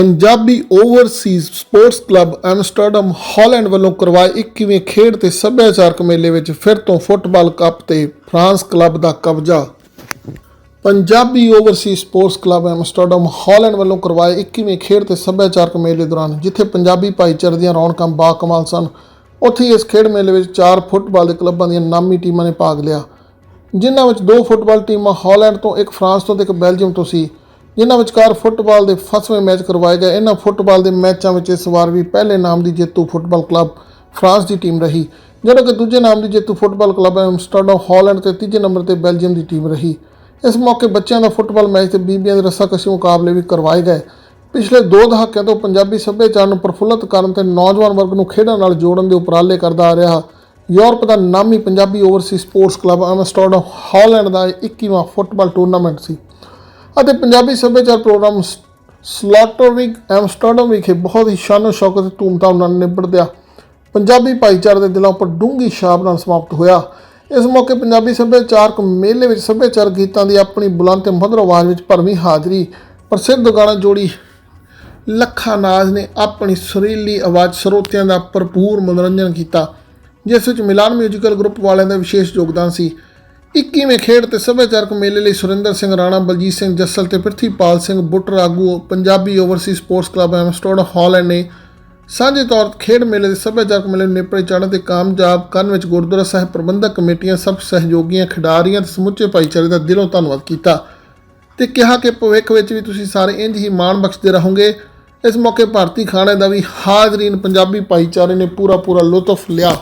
Punjabi overseas sports club Amsterdam Holland ਵੱਲੋਂ ਕਰਵਾਏ 21ਵੇਂ ਖੇਡ ਤੇ ਸੱਭਿਆਚਾਰਕ ਮੇਲੇ ਵਿੱਚ ਫਿਰ ਤੋਂ ਫੁੱਟਬਾਲ ਕੱਪ ਤੇ ਫਰਾਂਸ ਕਲੱਬ ਦਾ ਕਬਜ਼ਾ। Punjabi overseas sports club Amsterdam Holland ਵੱਲੋਂ ਕਰਵਾਏ 21ਵੇਂ ਖੇਡ ਤੇ ਸੱਭਿਆਚਾਰਕ ਮੇਲੇ ਦੌਰਾਨ, ਜਿੱਥੇ ਪੰਜਾਬੀ ਭਾਈਚਾਰੇ ਦੀਆਂ ਰੌਣਕਾਂ ਬਾਕਮਾਲ ਸਨ। ਉੱਥੇ ਇਸ ਖੇਡ ਮੇਲੇ ਵਿੱਚ ਚਾਰ ਫੁੱਟਬਾਲ ਦੇ ਕਲੱਬਾਂ ਦੀਆਂ ਨਾਮੀ ਟੀਮਾਂ ਨੇ ਭਾਗ ਲਿਆ, ਜਿਨ੍ਹਾਂ ਵਿੱਚ ਦੋ ਫੁੱਟਬਾਲ ਟੀਮਾਂ ਹਾਲੈਂਡ ਤੋਂ, ਇੱਕ ਫਰਾਂਸ ਤੋਂ ਤੇ ਇੱਕ ਬੈਲਜੀਅਮ ਤੋਂ ਸੀ। ਜਿਨ੍ਹਾਂ ਵਿਚਕਾਰ ਫੁੱਟਬਾਲ ਦੇ ਫਸਵੇਂ ਮੈਚ ਕਰਵਾਏ ਗਏ। ਇਹਨਾਂ ਫੁੱਟਬਾਲ ਦੇ ਮੈਚਾਂ ਵਿੱਚ ਇਸ ਵਾਰ ਵੀ ਪਹਿਲੇ ਨਾਮ ਦੀ ਜੇਤੂ ਫੁੱਟਬਾਲ ਕਲੱਬ ਫਰਾਂਸ ਦੀ ਟੀਮ ਰਹੀ। ਜਦੋਂ ਕਿ ਦੂਜੇ ਨਾਮ ਦੀ ਜੇਤੂ ਫੁੱਟਬਾਲ ਕਲੱਬ ਐਮਸਟਰਡਮ, ਹਾਲੈਂਡ ਤੇ ਤੀਜੇ ਨੰਬਰ ਤੇ ਬੈਲਜੀਅਮ ਦੀ ਟੀਮ ਰਹੀ। ਇਸ ਮੌਕੇ ਬੱਚਿਆਂ ਦਾ ਫੁੱਟਬਾਲ ਮੈਚ ਤੇ ਬੀਬੀਆਂ ਦੇ ਰੱਸਾਕਸ਼ੀ ਮੁਕਾਬਲੇ ਵੀ ਕਰਵਾਏ ਗਏ। ਪਿਛਲੇ ਦੋ ਦਹਾਕਿਆਂ ਤੋਂ ਪੰਜਾਬੀ ਸੱਭਿਆਚਾਰ ਨੂੰ ਪ੍ਰਫੁੱਲਤ ਕਰਨ ਤੇ ਨੌਜਵਾਨ ਵਰਗ ਨੂੰ ਖੇਡਾਂ ਨਾਲ ਜੋੜਨ ਦੇ ਉਪਰਾਲੇ ਕਰਦਾ ਆ ਰਿਹਾ, ਯੂਰਪ ਦਾ ਨਾਮੀ Punjabi overseas sports club Amsterdam, Holland ਦਾ ਇਹ 21ਵਾਂ ਫੁੱਟਬਾਲ ਟੂਰਨਾਮੈਂਟ ਸੀ। ਅਤੇ ਪੰਜਾਬੀ ਸੱਭਿਆਚਾਰ ਪ੍ਰੋਗਰਾਮ ਸਲਾਟਰਵਿਕ ਐਮਸਟਰਡਮ ਵਿਖੇ ਬਹੁਤ ਹੀ ਸ਼ਾਨੋ ਸ਼ੌਕਤ ਤੇ ਧੂਮਧਾਮ ਨਾਲ ਨਿਬੜਦਿਆ ਪੰਜਾਬੀ ਭਾਈਚਾਰੇ ਦੇ ਦਿਲਾਂ ਉੱਪਰ ਡੂੰਘੀ ਛਾਪ ਨਾਲ ਸਮਾਪਤ ਹੋਇਆ। ਇਸ ਮੌਕੇ ਪੰਜਾਬੀ ਸੱਭਿਆਚਾਰਕ ਮੇਲੇ ਵਿੱਚ ਸੱਭਿਆਚਾਰਕ ਗੀਤਾਂ ਦੀ ਆਪਣੀ ਬੁਲੰਦ ਤੇ ਮਧੁਰ ਆਵਾਜ਼ ਵਿੱਚ ਭਰਵੀਂ ਹਾਜ਼ਰੀ, ਪ੍ਰਸਿੱਧ ਗਾਣਾ ਜੋੜੀ ਲੱਖਾ ਨਾਜ਼ ਨੇ ਆਪਣੀ ਸੁਰੀਲੀ ਆਵਾਜ਼ ਸਰੋਤਿਆਂ ਦਾ ਭਰਪੂਰ ਮਨੋਰੰਜਨ ਕੀਤਾ, ਜਿਸ ਵਿੱਚ ਮਿਲਾਨ ਮਿਊਜ਼ੀਕਲ ਗਰੁੱਪ ਵਾਲਿਆਂ ਦਾ ਵਿਸ਼ੇਸ਼ ਯੋਗਦਾਨ ਸੀ। 21ਵੇਂ ਖੇਡ ਤੇ ਸੱਭਿਆਚਾਰਕ ਮੇਲੇ ਲਈ ਸੁਰਿੰਦਰ ਸਿੰਘ ਰਾਣਾ, ਬਲਜੀਤ ਸਿੰਘ ਜੱਸਲ ਤੇ ਪ੍ਰਿਥੀਪਾਲ ਸਿੰਘ ਬੁੱਟਰ ਆਗੂ Punjabi overseas sports club Amsterdam Holland ਨੇ ਸਾਂਝੇ ਤੌਰ ਤੇ ਖੇਡ ਮੇਲੇ ਦੇ ਸੱਭਿਆਚਾਰਕ ਮੇਲੇ ਨੂੰ ਨੇਪਰੇ ਚਾੜਨ ਤੇ ਕਾਮਯਾਬ ਕਰਨ ਵਿੱਚ ਗੁਰਦੁਆਰਾ ਸਾਹਿਬ ਪ੍ਰਬੰਧਕ ਕਮੇਟੀਆਂ, ਸਭ ਸਹਿਯੋਗੀਆਂ, ਖਿਡਾਰੀਆਂ ਤੇ ਸਮੁੱਚੇ ਭਾਈਚਾਰੇ ਦਾ ਦਿਲੋਂ ਧੰਨਵਾਦ ਕੀਤਾ ਤੇ ਕਿਹਾ ਕਿ ਭਵਿੱਖ ਵਿੱਚ ਵੀ ਤੁਸੀਂ ਸਾਰੇ ਇੰਜ ਹੀ ਮਾਣ ਬਖਸ਼ਦੇ ਰਹੋਗੇ। ਇਸ ਮੌਕੇ ਭਾਰਤੀ ਖਾਣੇ ਦਾ ਵੀ ਹਾਜ਼ਰੀਨ ਪੰਜਾਬੀ ਭਾਈਚਾਰੇ ਨੇ ਪੂਰਾ ਪੂਰਾ ਲੁਤਫ ਲਿਆ।